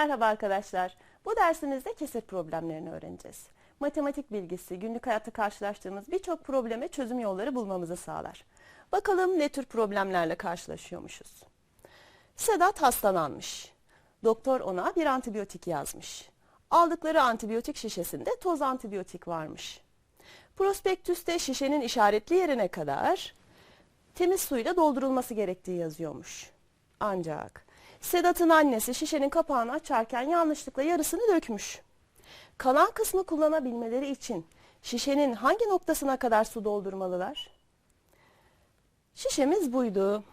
Merhaba arkadaşlar. Bu dersimizde kesir problemlerini öğreneceğiz. Matematik bilgisi günlük hayatta karşılaştığımız birçok probleme çözüm yolları bulmamızı sağlar. Bakalım ne tür problemlerle karşılaşıyormuşuz. Sedat hastalanmış. Doktor ona bir antibiyotik yazmış. Aldıkları antibiyotik şişesinde toz antibiyotik varmış. Prospektüste şişenin işaretli yerine kadar temiz suyla doldurulması gerektiği yazıyormuş. Ancak Sedat'ın annesi şişenin kapağını açarken yanlışlıkla yarısını dökmüş. Kalan kısmı kullanabilmeleri için şişenin hangi noktasına kadar su doldurmalılar? Şişemiz buydu.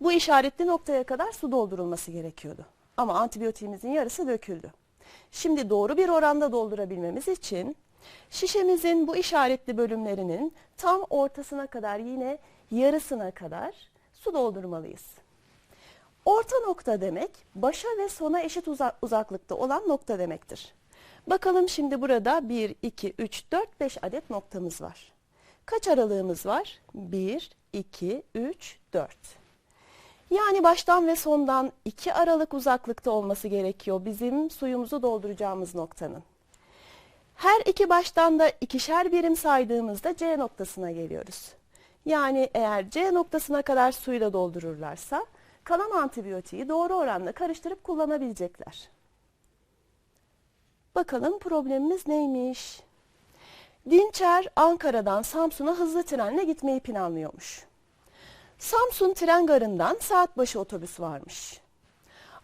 Bu işaretli noktaya kadar su doldurulması gerekiyordu. Ama antibiyotiğimizin yarısı döküldü. Şimdi doğru bir oranda doldurabilmemiz için şişemizin bu işaretli bölümlerinin tam ortasına kadar yine yarısına kadar su doldurmalıyız. Orta nokta demek başa ve sona eşit uza- uzaklıkta olan nokta demektir. Bakalım şimdi burada 1, 2, 3, 4, 5 adet noktamız var. Kaç aralığımız var? 1, 2, 3, 4. Yani baştan ve sondan 2 aralık uzaklıkta olması gerekiyor bizim suyumuzu dolduracağımız noktanın. Her iki baştan da ikişer birim saydığımızda C noktasına geliyoruz. Yani eğer C noktasına kadar suyla doldururlarsa kalan antibiyotiği doğru oranda karıştırıp kullanabilecekler. Bakalım problemimiz neymiş? Dinçer Ankara'dan Samsun'a hızlı trenle gitmeyi planlıyormuş. Samsun tren garından saat başı otobüs varmış.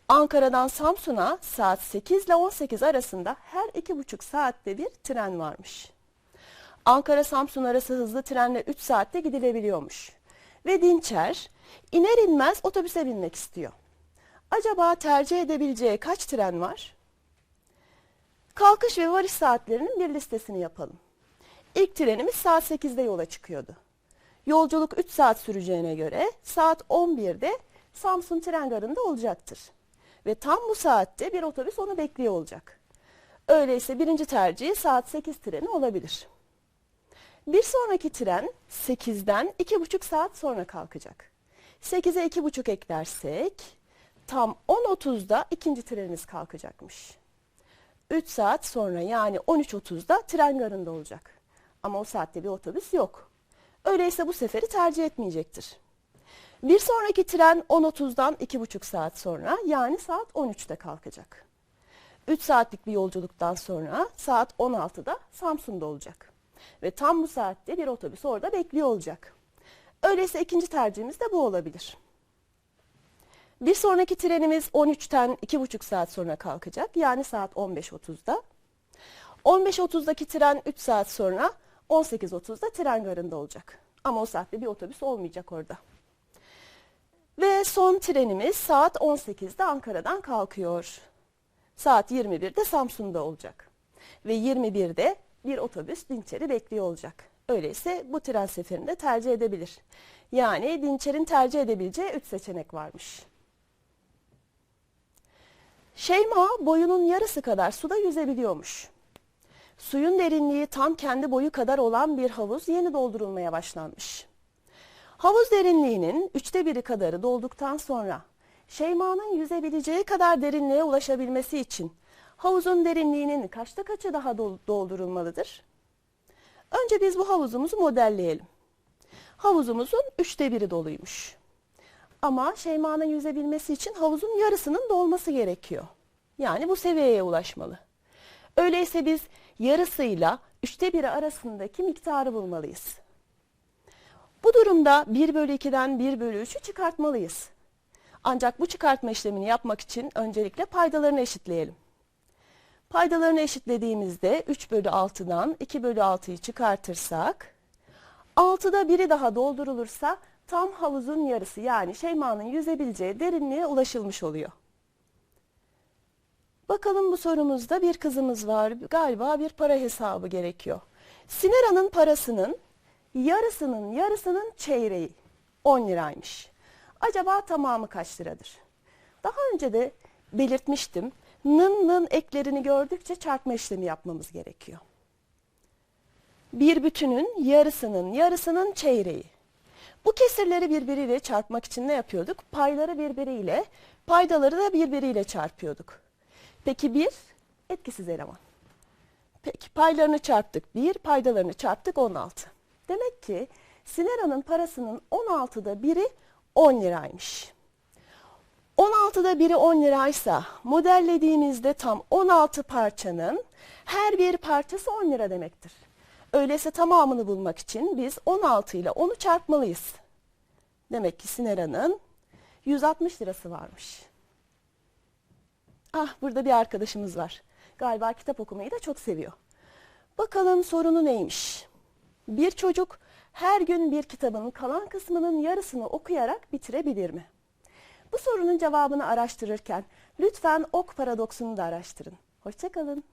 Ankara'dan Samsun'a saat 8 ile 18 arasında her iki buçuk saatte bir tren varmış. Ankara-Samsun arası hızlı trenle 3 saatte gidilebiliyormuş. Ve Dinçer iner inmez otobüse binmek istiyor. Acaba tercih edebileceği kaç tren var? Kalkış ve varış saatlerinin bir listesini yapalım. İlk trenimiz saat 8'de yola çıkıyordu. Yolculuk 3 saat süreceğine göre saat 11'de Samsun tren garında olacaktır. Ve tam bu saatte bir otobüs onu bekliyor olacak. Öyleyse birinci tercihi saat 8 treni olabilir. Bir sonraki tren 8'den 2,5 saat sonra kalkacak. 8'e 2,5 eklersek tam 10.30'da ikinci trenimiz kalkacakmış. 3 saat sonra yani 13.30'da tren garında olacak. Ama o saatte bir otobüs yok. Öyleyse bu seferi tercih etmeyecektir. Bir sonraki tren 10.30'dan 2,5 saat sonra yani saat 13'te kalkacak. 3 saatlik bir yolculuktan sonra saat 16'da Samsun'da olacak. Ve tam bu saatte bir otobüs orada bekliyor olacak. Öyleyse ikinci tercihimiz de bu olabilir. Bir sonraki trenimiz 13'ten 2,5 saat sonra kalkacak. Yani saat 15.30'da. 15.30'daki tren 3 saat sonra 18.30'da tren garında olacak. Ama o saatte bir otobüs olmayacak orada. Ve son trenimiz saat 18'de Ankara'dan kalkıyor. Saat 21'de Samsun'da olacak. Ve 21'de bir otobüs Dinçer'i bekliyor olacak. Öyleyse bu tren seferini de tercih edebilir. Yani Dinçer'in tercih edebileceği 3 seçenek varmış. Şeyma boyunun yarısı kadar suda yüzebiliyormuş. Suyun derinliği tam kendi boyu kadar olan bir havuz yeni doldurulmaya başlanmış. Havuz derinliğinin üçte biri kadarı dolduktan sonra Şeyma'nın yüzebileceği kadar derinliğe ulaşabilmesi için havuzun derinliğinin kaçta kaçı daha dol- doldurulmalıdır? Önce biz bu havuzumuzu modelleyelim. Havuzumuzun üçte biri doluymuş. Ama Şeyma'nın yüzebilmesi için havuzun yarısının dolması gerekiyor. Yani bu seviyeye ulaşmalı. Öyleyse biz yarısıyla üçte biri arasındaki miktarı bulmalıyız. Bu durumda 1 bölü 2'den 1 bölü 3'ü çıkartmalıyız. Ancak bu çıkartma işlemini yapmak için öncelikle paydalarını eşitleyelim. Paydalarını eşitlediğimizde 3 bölü 6'dan 2 bölü 6'yı çıkartırsak 6'da biri daha doldurulursa tam havuzun yarısı yani Şeyma'nın yüzebileceği derinliğe ulaşılmış oluyor. Bakalım bu sorumuzda bir kızımız var. Galiba bir para hesabı gerekiyor. Sinera'nın parasının yarısının yarısının çeyreği 10 liraymış. Acaba tamamı kaç liradır? Daha önce de belirtmiştim. Nın nın eklerini gördükçe çarpma işlemi yapmamız gerekiyor. Bir bütünün yarısının yarısının çeyreği. Bu kesirleri birbiriyle çarpmak için ne yapıyorduk? Payları birbiriyle Paydaları da birbiriyle çarpıyorduk. Peki bir etkisiz eleman. Peki paylarını çarptık 1, paydalarını çarptık 16. Demek ki Sinera'nın parasının 16'da biri 10 liraymış. 16'da biri 10 liraysa modellediğimizde tam 16 parçanın her bir parçası 10 lira demektir. Öyleyse tamamını bulmak için biz 16 ile 10'u çarpmalıyız. Demek ki Sinera'nın 160 lirası varmış. Ah burada bir arkadaşımız var. Galiba kitap okumayı da çok seviyor. Bakalım sorunu neymiş? Bir çocuk her gün bir kitabın kalan kısmının yarısını okuyarak bitirebilir mi? Bu sorunun cevabını araştırırken lütfen ok paradoksunu da araştırın. Hoşçakalın.